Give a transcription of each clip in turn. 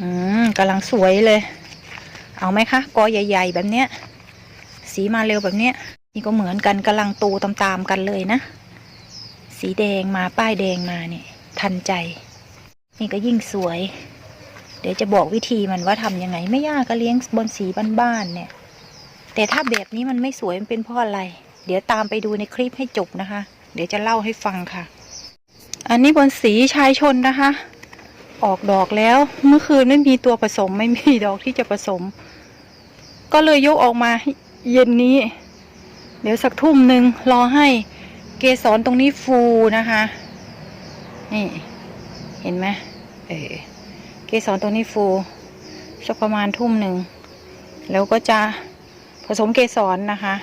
อืมกำลังสวยเลย เอาไหมคะกอใหญ่ ๆ แบบเนี้ย สีมาเร็วแบบเนี้ย นี่ก็เหมือนกันกำลังโตตามๆกันเลยนะ สีแดงมาป้ายแดงมาเนี่ย ทันใจ นี่ก็ยิ่งสวย เดี๋ยวจะบอกวิธีมันว่าทำยังไง ไม่ยากก็เลี้ยงบนสีบ้านๆเนี่ย แต่ถ้าแบบนี้มันไม่สวยมันเป็นเพราะอะไร เดี๋ยวตามไปดูในคลิปให้จบนะคะ เดี๋ยวจะเล่าให้ฟังค่ะ อันนี้บนสีชายชนนะคะ ออกดอกแล้ว เมื่อคืนไม่มีตัวผสมไม่มีดอกที่จะผสม ก็เลยยกออกมาเย็นนี้ เดี๋ยวสักทุ่มหนึ่งรอให้เกสรตรงนี้ฟูนะคะ นี่เห็นไหมเออเกสรตรงนี้ฟูสักประมาณทุ่มหนึ่งแล้วก็จะผสมเกสรนะคะ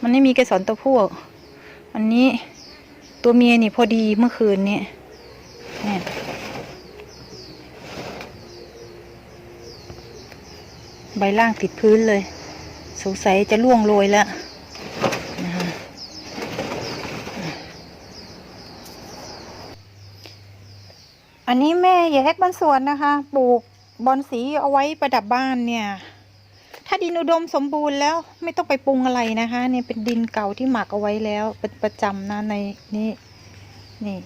มันไม่มีเกสรตัวผู้อันนี้ตัวเมียนี่พอดีเมื่อคืนนี้เนี่ย ใบล่างติดพื้นเลย สงสัยจะล่วงโรยแล้วนะคะอันนี้แม่แยกบางส่วนนะคะ ปลูกบอนสีเอาไว้ประดับบ้านเนี่ย ถ้าดินอุดมสมบูรณ์แล้วไม่ต้องไปปรุงอะไรนะคะ เนี่ยเป็นดินเก่าที่หมักเอาไว้แล้ว เป็นประจำนะในนี่นี่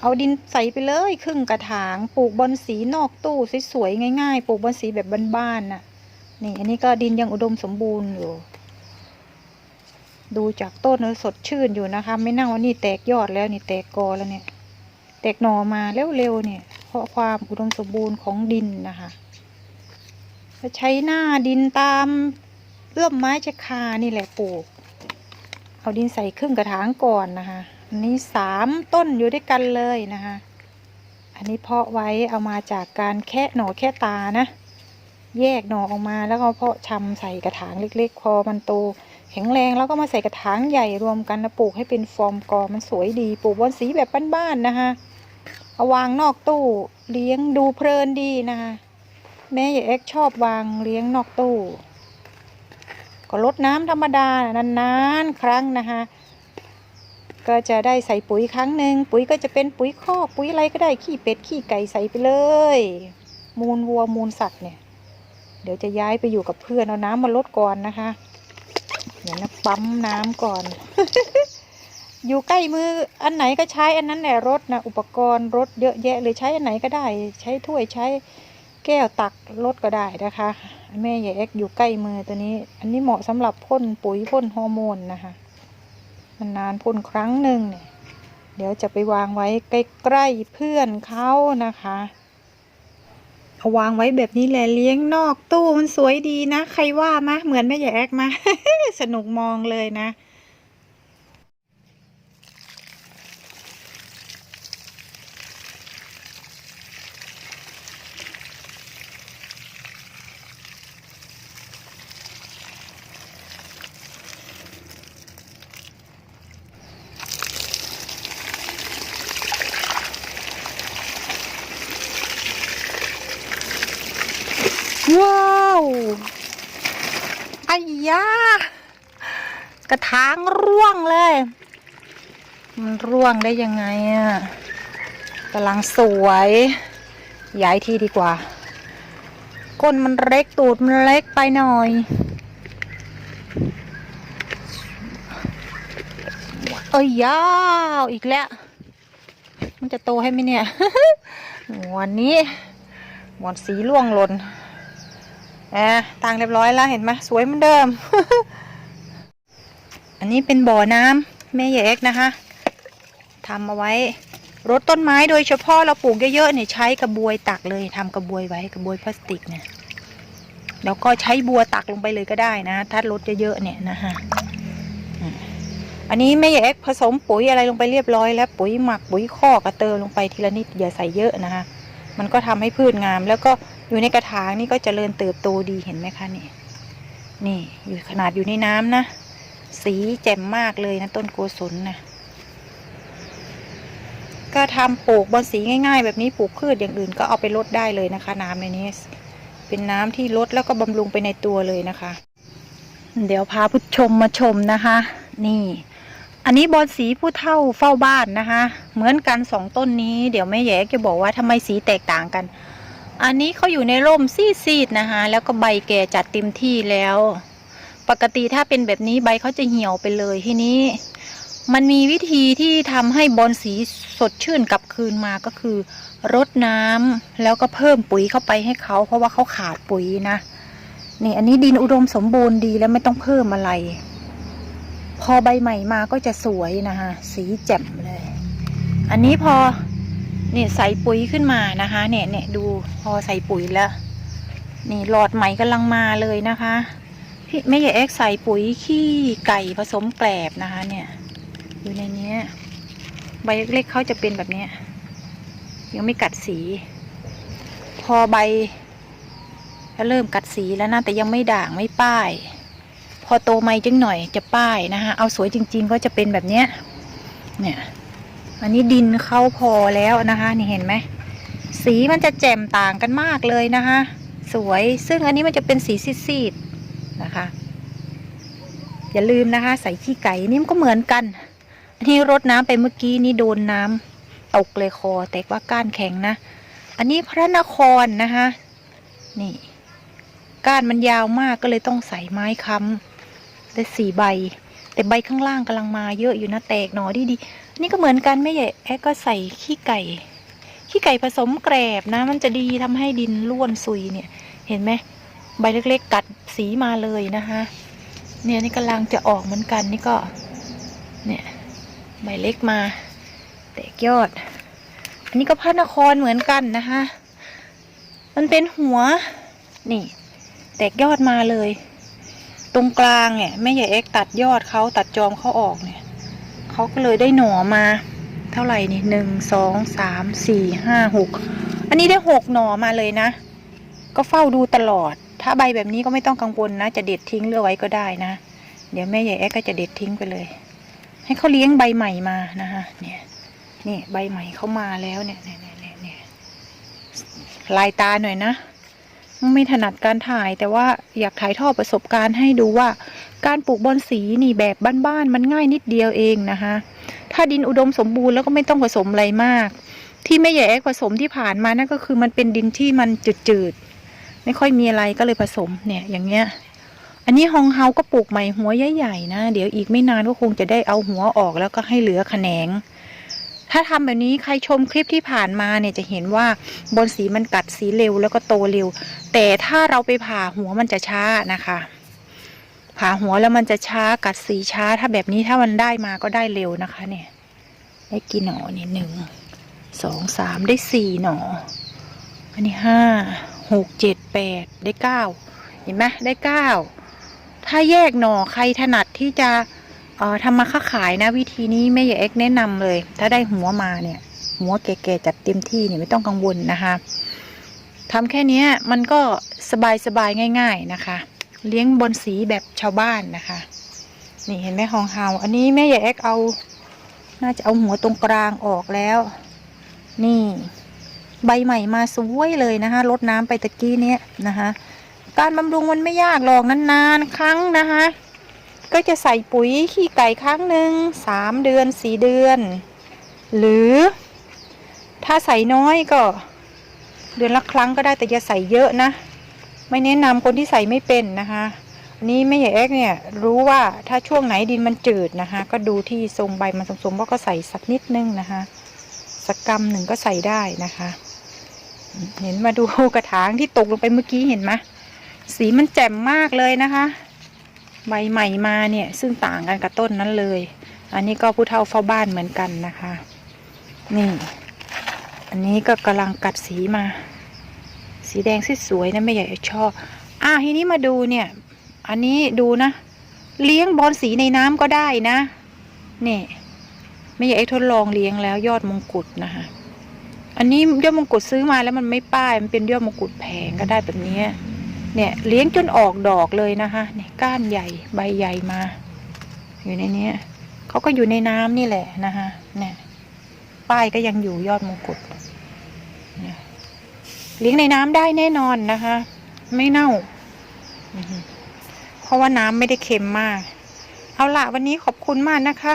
เอาดินใส่ไปเลยครึ่งกระถาง ปลูกบอนสีนอกตู้สวยๆง่าย ๆ ปลูกบอนสีแบบบ้านๆน่ะ นี่อันนี้ก็ดินยังอุดมสมบูรณ์อยู่ ดูจากต้นสดชื่นอยู่นะคะ ไม่น่านี่แตกยอดแล้วนี่แตกกอแล้วเนี่ย แตกหน่อมาเร็วๆเนี่ย เพราะความอุดมสมบูรณ์ของดินนะคะก็ใช้หน้าดินตามเอื้อมไม้ชะคานี่แหละปลูก เอาดินใส่ครึ่งกระถางก่อนนะคะอันนี้สามต้นอยู่ด้วยกันเลยนะคะ อันนี้เพาะไว้เอามาจากการแค่หน่อแค่ตานะ แยกหน่อออกมาแล้วก็เพาะชำใส่กระถางเล็ก ๆ พอมันโตแข็งแรงแล้วก็มาใส่กระถางใหญ่รวมกันนะปลูกให้เป็นฟอร์มกอมันสวยดีปลูกบนสีแบบบ้านๆนะคะเอาวางนอกตู้เลี้ยงดูเพลินดีนะคะแม่ย่เอ็กชอบวางเลี้ยงนอกตู้ ก็ลดน้ำธรรมดานานๆครั้งนะคะก็จะได้ใส่ปุ๋ยครั้งหนึ่งปุ๋ยก็จะเป็นปุ๋ยคอกปุ๋ยอะไรก็ได้ขี้เป็ดขี้ไก่ใส่ไปเลย มูลวัวมูลสัตว์เนี่ย เดี๋ยวจะย้ายไปอยู่กับเพื่อนเอาน้ำมาลดก่อนนะคะเดี๋ยวนะปั๊มน้ำก่อน อยู่ใกล้มืออันไหนก็ใช้อันนั้นแหละรถนะอุปกรณ์รถเยอะแยะเลยใช้อันไหนก็ได้ ใช้ถ้วยใช้แก้วตักรถก็ได้นะคะแม่ใหญ่เอ็กอยู่ใกล้มือตัวนี้ อันนี้เหมาะสำหรับพ่นปุ๋ยพ่นฮอร์โมนนะคะมันนานพ่นครั้งหนึ่งเนี่ยเดี๋ยวจะไปวางไว้ใกล้ๆเพื่อนเขานะคะ เอาวางไว้แบบนี้แหละเลี้ยงนอกตู้มันสวยดีนะ ใครว่ามะเหมือนแม่ใหญ่แอกมา สนุกมองเลยนะ ว้าวไอ้ยากระถางร่วงเลย มันร่วงได้ยังไงอะ่ะกำลังสวย ย้ายที่ดีกว่า ก้นมันเล็กตูดมันเล็กไปหน่อย เอ้ยยาวอีกแล้ว มันจะโตให้ไหมเนี่ยวันนี้หมอนสีล่วงหล่น แอะตั้งเรียบร้อยแล้วเห็นไหมสวยเหมือนเดิม อันนี้เป็นบ่อน้ำแม่ใหญ่เอ็กนะคะทำเอาไว้รดต้นไม้โดยเฉพาะเราปลูกเยอะๆเนี่ยใช้กระบวยตักเลยทำกระบวยไว้กระบวยพลาสติกเนี่ยแล้วก็ใช้บัวตักลงไปเลยก็ได้นะ ถ้ารดเยอะๆเนี่ยนะคะอันนี้แม่ใหญ่เอ็กผสมปุ๋ยอะไรลงไปเรียบร้อยแล้วปุ๋ยหมักปุ๋ยคอกระเติมลงไปทีละนิดอย่าใส่เยอะนะคะ มันก็ทำให้พืชงาม แล้วก็ อยู่ในกระถางนี่ก็เจริญเติบโตดีเห็นไหมคะนี่ นี่อยู่ขนาดอยู่ในน้ำนะ สีแจ่มมากเลยนะต้นโกศลนะก็ทำปลูกบอนสีง่ายๆ แบบนี้ปลูกพืชอย่างอื่นก็เอาไปลดได้เลยนะคะ น้ำในนี้ เป็นน้ำที่ลดแล้วก็บำรุงไปในตัวเลยนะคะ เดี๋ยวพาผู้ชมมาชมนะคะ นี่ อันนี้บอนสีผู้เท่าเฝ้าบ้านนะคะ เหมือนกันสองต้นนี้ เดี๋ยวแม่แย่จะบอกว่าทำไมสีแตกต่างกัน อันนี้เขาอยู่ในร่มซีดๆนะคะ แล้วก็ใบแก่จัดเต็มที่แล้ว ปกติถ้าเป็นแบบนี้ใบเขาจะเหี่ยวไปเลยทีนี้ มันมีวิธีที่ทำให้บอลสีสดชื่นกลับคืนมาก็คือรดน้ำแล้วก็เพิ่มปุ๋ยเข้าไปให้เขา เพราะว่าเขาขาดปุ๋ยนะนี่อันนี้ดินอุดมสมบูรณ์ดีแล้วไม่ต้องเพิ่มอะไร พอใบใหม่มาก็จะสวยนะคะสีแจ่มเลย อันนี้พอ เนี่ยใส่ปุ๋ยขึ้นมานะคะเนี่ยเนี่ยดูพอใส่ปุ๋ยแล้วนี่หลอดใหม่กำลังมาเลยนะคะพี่แม่ใหญ่เอ็กใส่ปุ๋ยขี้ไก่ผสมแกลบนะคะ เนี่ย อยู่ในนี้ใบเล็กๆเขาจะเป็นแบบเนี้ยยังไม่กัดสี พอใบก็เริ่มกัดสีแล้วนะแต่ยังไม่ด่างไม่ป้าย พอโตไม่จังหน่อยจะป้ายนะคะเอาสวยจริง ๆ ก็จะเป็นแบบเนี้ยเนี่ย อันนี้ดินเข้าพอแล้วนะคะนี่เห็นไหมสีมันจะแจ่มต่างกันมากเลยนะคะ สวยซึ่งอันนี้มันจะเป็นสีซีดๆนะคะ อย่าลืมนะคะ ใส่ขี้ไก่นี่มันก็เหมือนกันอันนี้รดน้ำไปเมื่อกี้นี่โดนน้ำตกเลยคอแต่ว่าก้านแข็งนะ อันนี้พระนครนะคะนี่ ก้านมันยาวมากก็เลยต้องใส่ไม้ค้ำได้สี่ใบ แต่ใบข้างล่างกำลังมาเยอะอยู่นะแตกหนอดีดีอันนี่ก็เหมือนกันไม่ใหญ่แอ๊ก็ใส่ขี้ไก่ ขี้ไก่ผสมแกรบนะ มันจะดีทำให้ดินร่วนซุยเนี่ย เห็นไหมใบเล็กๆ กัดสีมาเลยนะคะเนี่ยนี่กำลังจะออกเหมือนกันนี่ก็ เนี่ยใบเล็กมา แตกยอด อันนี้ก็พระนครเหมือนกันนะคะมันเป็นหัว นี่ แตกยอดมาเลย รงกลางเนี่ยแม่ใหญ่เอ็กตัดยอดเขาตัดจอมเขาออกเนี่ยเขาก็เลยได้หน่อมา เท่าไหร่นี่หนึ่งสองสามสี่ห้าหกอันนี้ได้หกหน่อมาเลยนะ ก็เฝ้าดูตลอด ถ้าใบแบบนี้ก็ไม่ต้องกังวลนะ จะเด็ดทิ้งเรือไว้ก็ได้นะ เดี๋ยวแม่ใหญ่แอ๊กก็จะเด็ดทิ้งไปเลย ให้เขาเลี้ยงใบใหม่มานะคะเนี่ยนี่ใบใหม่เขามาแล้วเนี่ยเนี่ยเนี่ยเนี่ยเนี่ยลายตาหน่อยนะ ไม่ถนัดการถ่ายแต่ว่าอยากถ่ายทอดประสบการณ์ให้ดูว่า การปลูกบอนสีนี่แบบบ้านๆมันง่ายนิดเดียวเองนะคะ ถ้าดินอุดมสมบูรณ์แล้วก็ไม่ต้องผสมอะไรมาก ที่แม่ใหญ่แอกผสมที่ผ่านมานั่นก็คือมันเป็นดินที่มันจืดๆไม่ค่อยมีอะไรก็เลยผสมเนี่ยอย่างเงี้ย อันนี้ฮองเฮาก็ปลูกใหม่หัวใหญ่ๆนะ เดี๋ยวอีกไม่นานก็คงจะได้เอาหัวออกแล้วก็ให้เหลือแขนง ถ้าทำแบบนี้ใครชมคลิปที่ผ่านมาเนี่ยจะเห็นว่าบอนสีมันกัดสีเร็วแล้วก็โตเร็ว แต่ถ้าเราไปผ่าหัวมันจะช้านะคะผ่าหัวแล้วมันจะช้ากัดสีช้า ถ้าแบบนี้ถ้ามันได้มาก็ได้เร็วนะคะ เนี่ย ได้กี่หนอนี่หนึ่งสองสามได้สี่หนออันนี้ห้าหกเจ็ดแปดได้เก้าเห็นไหมได้เก้าถ้าแยกหน่อใครถนัดที่จะ เอ่อทำมาค้าขายนะวิธีนี้แม่ใหญ่เอ็กแนะนำเลย ถ้าได้หัวมาเนี่ย หัวแก่ๆจัดเต็มที่เนี่ยไม่ต้องกังวลนะคะทำแค่เนี้ยมันก็สบายๆง่าย ๆนะคะ เลี้ยงบนสีแบบชาวบ้านนะคะ นี่เห็นไหมฮองเฮาอันนี้แม่ใหญ่เอ็กเอา น่าจะเอาหัวตรงกลางออกแล้ว นี่ ใบใหม่มาสวยเลยนะคะรดน้ำไปตะกี้เนี้ยนะคะ การบำรุงมันไม่ยากหรอกนานๆครั้งนะคะ ก็จะใส่ปุ๋ยขี้ไก่ครั้งหนึ่งสามเดือนสี่เดือน หรือถ้าใส่น้อยก็ เดือนละครั้งก็ได้แต่อย่าใส่เยอะนะ ไม่แนะนำคนที่ใส่ไม่เป็นนะคะนนี้แม่ใหญ่เอ็กเนี่ยรู้ว่าถ้าช่วงไหนดินมันจืดนะคะ ก็ดูที่ทรงใบมันสมๆว่าก็ใส่สักนิดนึงนะคะสักกำหนึ่งก็ใส่ได้นะคะ เห็นมาดูกระถางที่ตกลงไปเมื่อกี้เห็นไหมสีมันแจ่มมากเลยนะคะ ใบใหม่มาเนี่ย ซึ่งต่างกันกับต้นนั้นเลย อันนี้ก็ผู้เฒ่าเฝ้าบ้านเหมือนกันนะคะ นี่ อันนี้ก็กำลังกัดสีมา สีแดงสวยๆนะไม่ใหญ่ชอบอะทีนี้มาดูเนี่ย อันนี้ดูนะ เลี้ยงบอลสีในน้ำก็ได้นะ นี่ไม่ใหญ่ทดลองเลี้ยงแล้วยอดมงกุฎนะคะอันนี้ยอดมงกุฎซื้อมาแล้วมันไม่ป้าย มันเป็นยอดมงกุฎแพงก็ได้แบบนี้ เนี่ยเลี้ยงจนออกดอกเลยนะคะเนี่ยก้านใหญ่ใบใหญ่มา อยู่ในนี้เขาก็อยู่ในน้ำนี่แหละนะคะเนี่ยป้ายก็ยังอยู่ยอดมงกุฎเนี่ยเลี้ยงในน้ำได้แน่นอนนะคะ ไม่เน่า เพราะว่าน้ำไม่ได้เค็มมาก เอาละวันนี้ขอบคุณมากนะคะ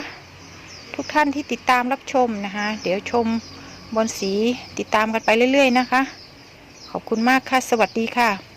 ทุกท่านที่ติดตามรับชมนะคะ เดี๋ยวชมบนสีติดตามกันไปเรื่อย ๆ นะคะ ขอบคุณมากค่ะ สวัสดีค่ะ